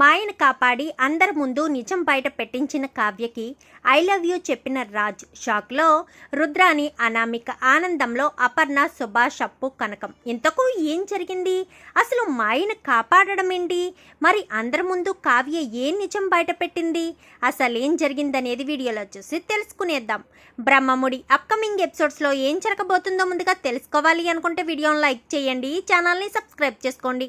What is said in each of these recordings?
మాయను కాపాడి అందరి ముందు నిజం బయట పెట్టించిన కావ్యకి ఐ లవ్ యూ చెప్పిన రాజ్ షాక్లో రుద్రాని అనామిక ఆనందంలో అపర్ణ సుభాష్ అప్పు కనకం. ఇంతకు ఏం జరిగింది? అసలు మాయను కాపాడడం ఏంటి? మరి అందరి ముందు కావ్య ఏం నిజం బయట పెట్టింది? అసలు ఏం జరిగిందనేది వీడియోలో చూసి తెలుసుకునేద్దాం. బ్రహ్మముడి అప్కమింగ్ ఎపిసోడ్స్లో ఏం జరగబోతుందో ముందుగా తెలుసుకోవాలి అనుకుంటే వీడియోని లైక్ చేయండి ఛానల్ని సబ్స్క్రైబ్ చేసుకోండి.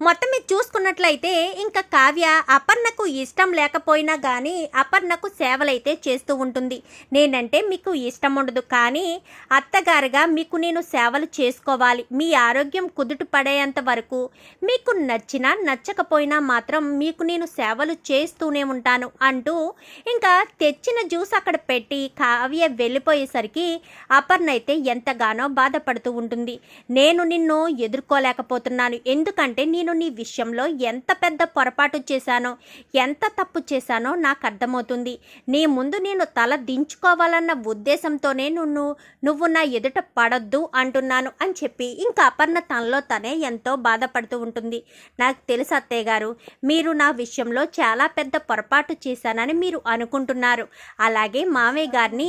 మొత్తం మీరు చూసుకున్నట్లయితే ఇంకా కావ్య అపర్ణకు ఇష్టం లేకపోయినా కానీ అపర్ణకు సేవలైతే చేస్తూ ఉంటుంది. నేనంటే మీకు ఇష్టం ఉండదు. కానీ అత్తగారుగా మీకు నేను సేవలు చేసుకోవాలి. మీ ఆరోగ్యం కుదుట పడేంత వరకు మీకు నచ్చినా నచ్చకపోయినా మాత్రం మీకు నేను సేవలు చేస్తూనే ఉంటాను అంటూ ఇంకా తెచ్చిన జ్యూస్ అక్కడ పెట్టి కావ్య వెళ్ళిపోయేసరికి అపర్ణ అయితే ఎంతగానో బాధపడుతూ ఉంటుంది. నేను నిన్ను ఎదుర్కోలేకపోతున్నాను. ఎందుకంటే నేను నీ విషయంలో ఎంత పెద్ద పొరపాటు చేశానో ఎంత తప్పు చేశానో నాకు అర్థమవుతుంది. నీ ముందు నేను తల దించుకోవాలన్న ఉద్దేశంతోనే నువ్వు నువ్వు నా ఎదుట పడొద్దు అంటున్నాను అని చెప్పి ఇంకా అపర్ణ తనలో తనే ఎంతో బాధపడుతూ ఉంటుంది. నాకు తెలుసు అత్తయ్య గారు మీరు నా విషయంలో చాలా పెద్ద పొరపాటు చేశానని మీరు అనుకుంటున్నారు. అలాగే మామయ్య గారిని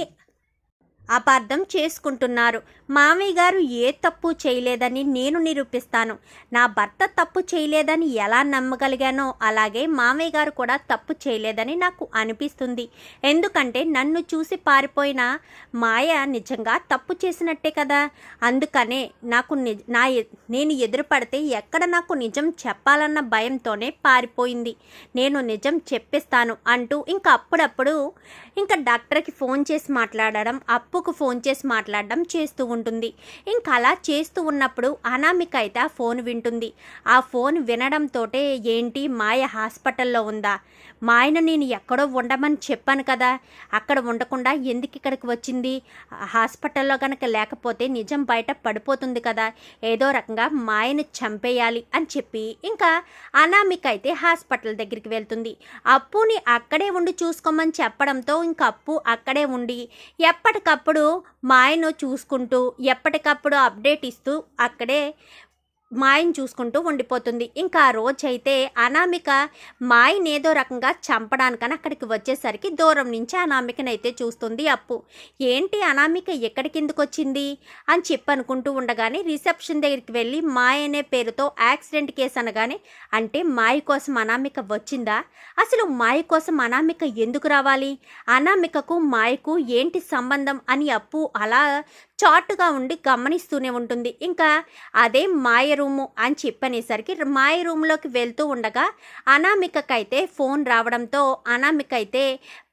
అపార్థం చేసుకుంటున్నారు. మామయ్య గారు ఏ తప్పు చేయలేదని నేను నిరూపిస్తాను. నా భర్త తప్పు చేయలేదని ఎలా నమ్మగలిగానో అలాగే మామయ్య గారు కూడా తప్పు చేయలేదని నాకు అనిపిస్తుంది. ఎందుకంటే నన్ను చూసి పారిపోయిన మాయ నిజంగా తప్పు చేసినట్టే కదా. అందుకనే నాకు నిజ నా నేను ఎదురుపడితే ఎక్కడ నాకు నిజం చెప్పాలన్న భయంతోనే పారిపోయింది. నేను నిజం చెప్పిస్తాను అంటూ ఇంకా అప్పుడప్పుడు ఇంకా డాక్టర్కి ఫోన్ చేసి మాట్లాడడం అప్పు అప్పుకు ఫోన్ చేసి మాట్లాడడం చేస్తూ ఉంటుంది. ఇంకా అలా చేస్తూ ఉన్నప్పుడు అనామిక అయితే ఆ ఫోన్ వింటుంది. ఆ ఫోన్ వినడంతో ఏంటి మాయ హాస్పిటల్లో ఉందా? మాయను నేను ఎక్కడో ఉండమని చెప్పాను కదా. అక్కడ ఉండకుండా ఎందుకు ఇక్కడికి వచ్చింది? హాస్పిటల్లో కనుక లేకపోతే నిజం బయట పడిపోతుంది కదా. ఏదో రకంగా మాయను చంపేయాలి అని చెప్పి ఇంకా అనామిక అయితే హాస్పిటల్ దగ్గరికి వెళ్తుంది. అప్పుని అక్కడే ఉండి చూసుకోమని చెప్పడంతో ఇంకా అప్పు అక్కడే ఉండి ఎప్పటికప్పుడు అప్పుడు మాయను చూసుకుంటూ ఎప్పటికప్పుడు అప్డేట్ ఇస్తూ అక్కడే మాయని చూసుకుంటూ ఉండిపోతుంది. ఇంకా ఆ రోజైతే అనామిక మాయని ఏదో రకంగా చంపడానికని అక్కడికి వచ్చేసరికి దూరం నుంచి అనామికనైతే చూస్తుంది అప్పు. ఏంటి అనామిక ఎక్కడి ఎందుకు వచ్చింది అని చెప్పి అనుకుంటూ ఉండగానే రిసెప్షన్ దగ్గరికి వెళ్ళి మాయ అనే పేరుతో యాక్సిడెంట్ కేసు అనగానే అంటే మాయ కోసం అనామిక వచ్చిందా? అసలు మాయ కోసం అనామిక ఎందుకు రావాలి? అనామికకు మాయకు ఏంటి సంబంధం? అని అప్పు అలా చాటుగా ఉండి గమనిస్తూనే ఉంటుంది. ఇంకా అదే మాయ రూము అని చెప్పనేసరికి మాయ రూమ్లోకి వెళ్తూ ఉండగా అనామికకైతే ఫోన్ రావడంతో అనామిక అయితే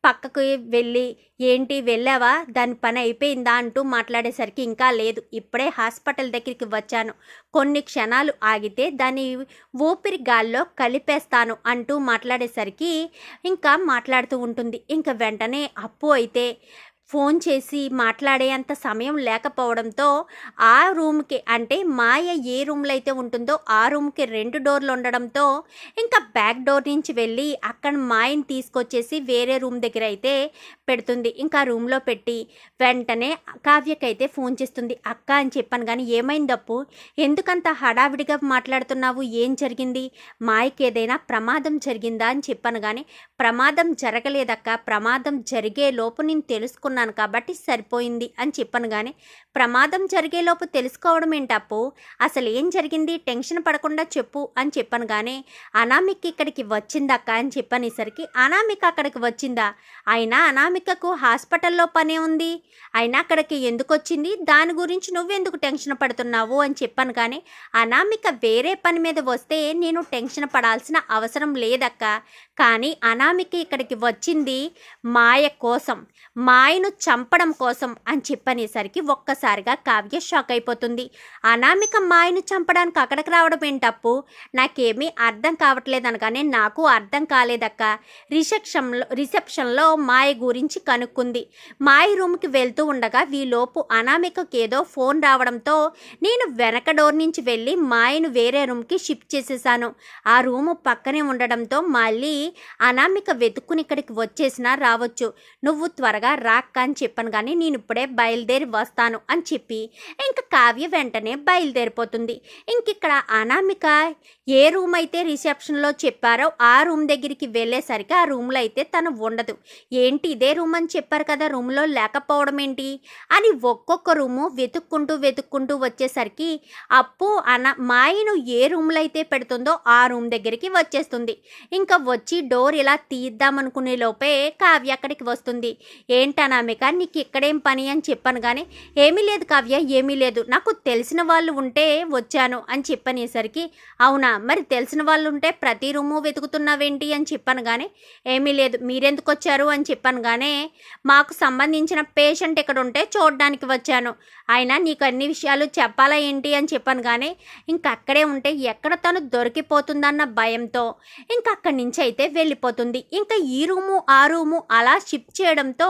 పక్కకు వెళ్ళి ఏంటి వెళ్ళావా? దాని పని అయిపోయిందా? అంటూ మాట్లాడేసరికి ఇంకా లేదు. ఇప్పుడే హాస్పిటల్ దగ్గరికి వచ్చాను. కొన్ని క్షణాలు ఆగితే దాని ఊపిరి గాల్లో కలిపేస్తాను అంటూ మాట్లాడేసరికి ఇంకా మాట్లాడుతూ ఉంటుంది. ఇంకా వెంటనే అప్పు అయితే ఫోన్ చేసి మాట్లాడేంత సమయం లేకపోవడంతో ఆ రూమ్కి అంటే మాయ ఏ రూమ్లో అయితే ఉంటుందో ఆ రూమ్కి రెండు డోర్లు ఉండడంతో ఇంకా బ్యాక్ డోర్ నుంచి వెళ్ళి అక్కడ మాయని తీసుకొచ్చేసి వేరే రూమ్ దగ్గర అయితే పెడుతుంది. ఇంకా రూమ్లో పెట్టి వెంటనే కావ్యకైతే ఫోన్ చేస్తుంది. అక్క అని చెప్పాను. కానీ ఏమైందప్పు ఎందుకంత హడావిడిగా మాట్లాడుతున్నావు? ఏం జరిగింది? మాయకి ఏదైనా ప్రమాదం జరిగిందా? అని చెప్పాను. కానీ ప్రమాదం జరగలేదక్క. ప్రమాదం జరిగే లోపు నేను తెలుసుకున్నాను. కాబట్టి సరిపోయింది అని చెప్పాను కానీ ప్రమాదం జరిగేలోపు తెలుసుకోవడం ఏంటప్పు? అసలు ఏం జరిగింది? టెన్షన్ పడకుండా చెప్పు అని చెప్పాను కానీ ఇక్కడికి వచ్చిందక్క అని చెప్పనేసరికి అనామిక అక్కడికి వచ్చిందా? అయినా అనామికకు హాస్పిటల్లో పనే ఉంది. అయినా అక్కడికి ఎందుకు వచ్చింది? దాని గురించి నువ్వెందుకు టెన్షన్ పడుతున్నావు అని చెప్పాను కానీ అనామిక వేరే పని మీద వస్తే నేను టెన్షన్ పడాల్సిన అవసరం లేదక్క. కానీ అనామిక ఇక్కడికి వచ్చింది మాయ కోసం. మాయను చంపడం కోసం అని చెప్పనేసరికి ఒక్కసారిగా కావ్య షాక్ అయిపోతుంది. అనామిక మాయను చంపడానికి అక్కడికి రావడం ఏంటప్పు? నాకేమీ అర్థం కావట్లేదనగానే నాకు అర్థం కాలేదక్క. రిసెప్షన్లో రిసెప్షన్లో మాయ గురించి కనుక్కుంది. మాయ రూమ్కి వెళ్తూ ఉండగా వీలోపు అనామికకి ఏదో ఫోన్ రావడంతో నేను వెనక డోర్ నుంచి వెళ్ళి మాయను వేరే రూమ్కి షిఫ్ట్ చేసేసాను. ఆ రూము పక్కనే ఉండడంతో మళ్ళీ అనామిక వెతుక్కుని ఇక్కడికి వచ్చేసినా రావచ్చు. నువ్వు త్వరగా రాక్క అని చెప్పాను కానీ నేను ఇప్పుడే బయలుదేరి వస్తాను అని చెప్పి ఇంకా కావ్య వెంటనే బయలుదేరిపోతుంది. ఇంక ఇక్కడ అనామిక ఏ రూమ్ అయితే రిసెప్షన్లో చెప్పారో ఆ రూమ్ దగ్గరికి వెళ్ళేసరికి ఆ రూమ్లో అయితే తను ఉండదు. ఏంటి ఇదే రూమ్ అని చెప్పారు కదా రూమ్లో లేకపోవడం ఏంటి? అని ఒక్కొక్క రూము వెతుక్కుంటూ వెతుక్కుంటూ వచ్చేసరికి అప్పు అన మాయను ఏ రూమ్లో అయితే పెడుతుందో ఆ రూమ్ దగ్గరికి వచ్చేస్తుంది. ఇంకా వచ్చి డోర్ ఇలా తీద్దామనుకునే లోపే కావ్య అక్కడికి వస్తుంది. ఏంటనామిక నీకు ఇక్కడేం పని అని చెప్పాను కానీ ఏమీ లేదు కావ్య ఏమీ లేదు. నాకు తెలిసిన వాళ్ళు ఉంటే వచ్చాను అని చెప్పనేసరికి అవునా? మరి తెలిసిన వాళ్ళు ఉంటే ప్రతి రూము వెతుకుతున్నావేంటి అని చెప్పాను కానీ ఏమీ లేదు. మీరెందుకు వచ్చారు అని చెప్పాను కానీ మాకు సంబంధించిన పేషెంట్ ఇక్కడ ఉంటే చూడడానికి వచ్చాను. అయినా నీకు అన్ని విషయాలు చెప్పాలా ఏంటి అని చెప్పాను కానీ ఇంక అక్కడే ఉంటే ఎక్కడ తను దొరికిపోతుందన్న భయంతో ఇంక అక్కడి నుంచి అయితే వెళ్ళిపోతుంది. ఇంకా ఈ రూము ఆ రూము అలా షిఫ్ట్ చేయడంతో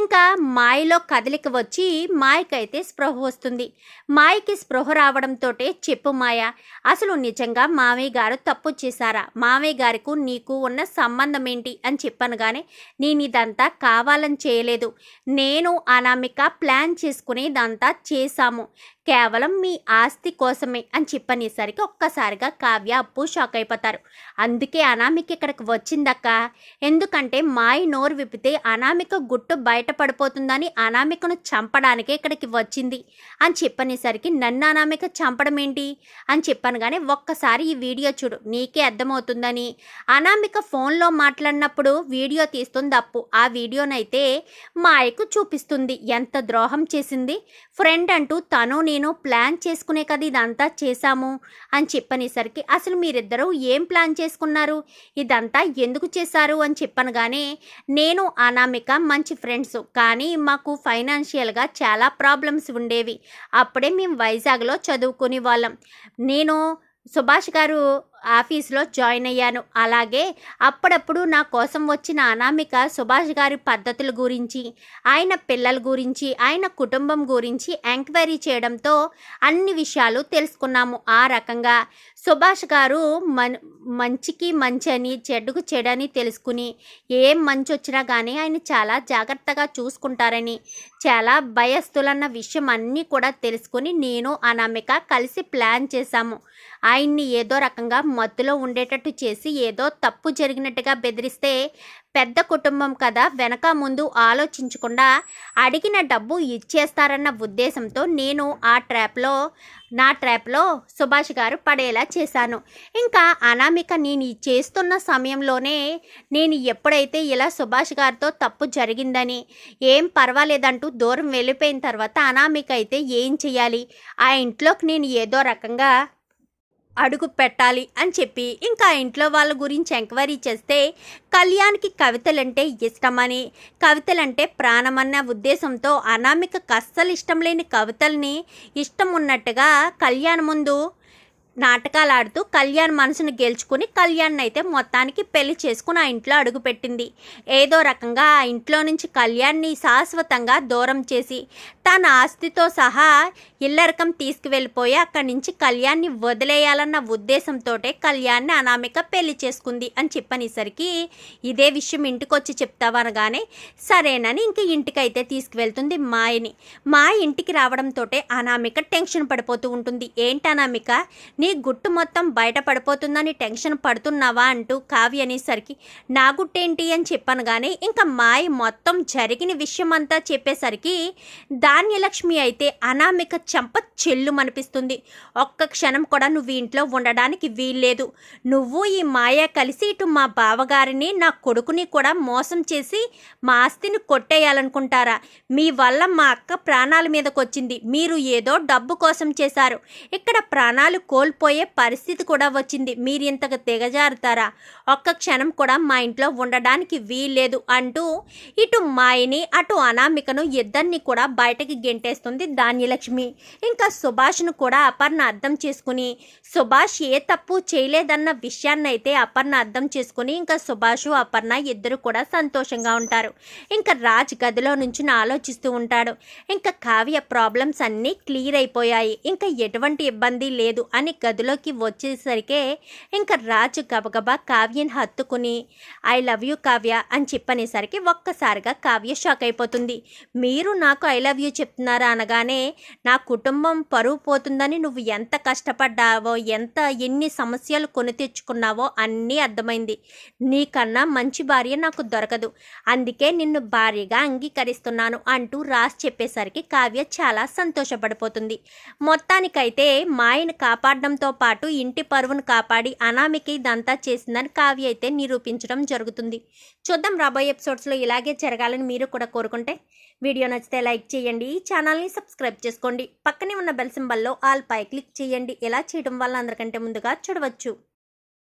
ఇంకా ఇంకా మాయలో కదలిక వచ్చి మాయకైతే స్పృహ వస్తుంది. మాయకి స్పృహ రావడంతో చెప్పు మాయ. అసలు నిజంగా మామయ్య గారు తప్పు చేశారా? మామయ్య గారికి నీకు ఉన్న సంబంధం ఏంటి? అని చెప్పాను కానీ నేను ఇదంతా కావాలని చేయలేదు. నేను అనామిక ప్లాన్ చేసుకుని ఇదంతా చేశాము. కేవలం మీ ఆస్తి కోసమే అని చెప్పనేసరికి ఒక్కసారిగా కావ్య అప్పు షాక్ అయిపోతారు. అందుకే అనామిక ఇక్కడికి వచ్చిందక్క. ఎందుకంటే మాయ నోరు విప్పితే అనామిక గుట్టు బయట బయటపడిపోతుందని అనామికను చంపడానికే ఇక్కడికి వచ్చింది అని చెప్పనేసరికి నన్ను అనామిక చంపడం ఏంటి అని చెప్పాను కానీ ఒక్కసారి ఈ వీడియో చూడు నీకే అర్థమవుతుందని. అనామిక ఫోన్లో మాట్లాడినప్పుడు వీడియో తీస్తుంది అప్పు. ఆ వీడియోనైతే మాయకు చూపిస్తుంది ఎంత ద్రోహం చేసింది. ఫ్రెండ్ అంటూ తను నేను ప్లాన్ చేసుకునే కదా ఇదంతా చేశాము అని చెప్పనేసరికి అసలు మీరిద్దరూ ఏం ప్లాన్ చేసుకున్నారు? ఇదంతా ఎందుకు చేశారు అని చెప్పనగానే నేను అనామిక మంచి ఫ్రెండ్స్ కానీ మాకు ఫైనాన్షియల్గా చాలా ప్రాబ్లమ్స్ ఉండేవి. అప్పుడే మేము వైజాగ్లో చదువుకునే వాళ్ళం. నేను సుభాష్ గారు ఆఫీస్లో జాయిన్ అయ్యాను. అలాగే అప్పుడప్పుడు నా కోసం వచ్చిన అనామిక సుభాష్ గారి పద్ధతుల గురించి ఆయన పిల్లల గురించి ఆయన కుటుంబం గురించి ఎంక్వైరీ చేయడంతో అన్ని విషయాలు తెలుసుకున్నాము. ఆ రకంగా సుభాష్ గారు మన్ మంచికి మంచి అని చెడుకు చెడని తెలుసుకుని ఏం మంచి వచ్చినా కానీ ఆయన చాలా జాగ్రత్తగా చూసుకుంటారని చాలా భయస్తులన్న విషయం అన్నీ కూడా తెలుసుకుని నేను అనామిక కలిసి ప్లాన్ చేశాము. ఆయన్ని ఏదో రకంగా మత్తులో ఉండేటట్టు చేసి ఏదో తప్పు జరిగినట్టుగా బెదిరిస్తే పెద్ద కుటుంబం కదా వెనక ముందు ఆలోచించకుండా అడిగిన డబ్బు ఇచ్చేస్తారన్న ఉద్దేశంతో నేను ఆ ట్రాప్లో నా ట్రాప్లో సుభాష్ గారు పడేలా చేశాను. ఇంకా అనామిక నేను చేస్తున్న సమయంలోనే నేను ఎప్పుడైతే ఇలా సుభాష్ గారితో తప్పు జరిగిందని ఏం పర్వాలేదంటూ దూరం వెళ్ళిపోయిన తర్వాత అనామిక అయితే ఏం చేయాలి ఆ ఇంట్లోకి నేను ఏదో రకంగా అడుగు పెట్టాలి అని చెప్పి ఇంకా ఇంట్లో వాళ్ళ గురించి ఎంక్వైరీ చేస్తే కళ్యాణ్కి కవితలంటే ఇష్టమని. కవితలంటే ప్రాణమన్న ఉద్దేశంతో అనామిక కస్సలు ఇష్టం లేని కవితల్ని ఇష్టం ఉన్నట్టుగా కళ్యాణ్ ముందు నాటకాలు ఆడుతూ కళ్యాణ్ మనసును గెలుచుకుని కళ్యాణ్ అయితే మొత్తానికి పెళ్ళి చేసుకుని ఆ ఇంట్లో అడుగుపెట్టింది. ఏదో రకంగా ఆ ఇంట్లో నుంచి కళ్యాణ్ని శాశ్వతంగా దూరం చేసి తన ఆస్తితో సహా ఇల్లరకం తీసుకువెళ్ళిపోయి అక్కడి నుంచి కళ్యాణ్ని వదిలేయాలన్న ఉద్దేశంతో కళ్యాణ్ని అనామిక పెళ్ళి చేసుకుంది అని చెప్పనేసరికి ఇదే విషయం ఇంటికి వచ్చి చెప్తావనగానే సరేనని ఇంక ఇంటికైతే తీసుకువెళ్తుంది మాయని. మా ఇంటికి రావడంతో అనామిక టెన్షన్ పడిపోతూ ఉంటుంది. ఏంటి అనామిక? నీ గుట్టు మొత్తం బయట పడిపోతుందని టెన్షన్ పడుతున్నావా అంటూ కావ్య అనేసరికి నా గుట్టేంటి? అని చెప్పాను కానీ ఇంకా మాయ మొత్తం జరిగిన విషయం అంతా చెప్పేసరికి ధాన్యలక్ష్మి అయితే అనామిక చెంప చెల్లు అనిపిస్తుంది ఒక్క క్షణం కూడా నువ్వు ఇంట్లో ఉండడానికి వీల్లేదు. నువ్వు ఈ మాయ కలిసి ఇటు మా బావగారిని నా కొడుకుని కూడా మోసం చేసి మా ఆస్తిని కొట్టేయాలనుకుంటారా? మీ వల్ల మా అక్క ప్రాణాల మీదకి వచ్చింది మీరు ఏదో డబ్బు కోసం చేశారు. ఇక్కడ ప్రాణాలు కోల్పోయే పరిస్థితి కూడా వచ్చింది. మీరు ఇంతగా దిగజారుతారా ఒక్క క్షణం కూడా మా ఇంట్లో ఉండడానికి వీల్లేదు అంటూ ఇటు మాయని అటు అనామికను ఇద్దరిని కూడా బయటకి గెంటేస్తుంది ధాన్యలక్ష్మి. ఇంకా సుభాష్ను కూడా అపర్ణ అర్థం చేసుకుని సుభాష్ ఏ తప్పు చేయలేదన్న విషయాన్నైతే అపర్ణ అర్థం చేసుకుని ఇంకా సుభాష్ అపర్ణ ఇద్దరు కూడా సంతోషంగా ఉంటారు. ఇంకా రాజ్ గదిలో నుంచి ఆలోచిస్తూ ఉంటాడు. ఇంకా కావ్య ప్రాబ్లమ్స్ అన్నీ క్లియర్ అయిపోయాయి. ఇంకా ఎటువంటి ఇబ్బంది లేదు అని గదిలోకి వచ్చేసరికే ఇంకా రాజు గబగబా కావ్యని హత్తుకుని ఐ లవ్ యూ కావ్య అని చెప్పనేసరికి ఒక్కసారిగా కావ్య షాక్ అయిపోతుంది. మీరు నాకు ఐ లవ్ యూ చెప్తున్నారా? అనగానే నా కుటుంబం పరువు పోతుందని నువ్వు ఎంత కష్టపడ్డావో ఎంత ఎన్ని సమస్యలు కొని తెచ్చుకున్నావో అన్నీ అర్థమైంది. నీకన్నా మంచి భార్య నాకు దొరకదు. అందుకే నిన్ను భార్యగా అంగీకరిస్తున్నాను అంటూ రాజ్ చెప్పేసరికి కావ్య చాలా సంతోషపడిపోతుంది. మొత్తానికైతే మాయను కాపాడడంతో పాటు ఇంటి పరువును కాపాడి అనామికి ఇదంతా చేసిందని కావ్య అయితే నిరూపించడం జరుగుతుంది. చూద్దాం రాబోయే ఎపిసోడ్స్లో ఇలాగే జరగాలని మీరు కూడా కోరుకుంటే వీడియో నచ్చితే లైక్ చేయండి ఈ ఛానల్ని సబ్స్క్రైబ్ చేసుకోండి. పక్కనే ఉన్న బెల్ సింబల్లో ఆల్ పై క్లిక్ చేయండి. ఇలా చేయడం వల్ల అందరికంటే ముందుగా చూడవచ్చు.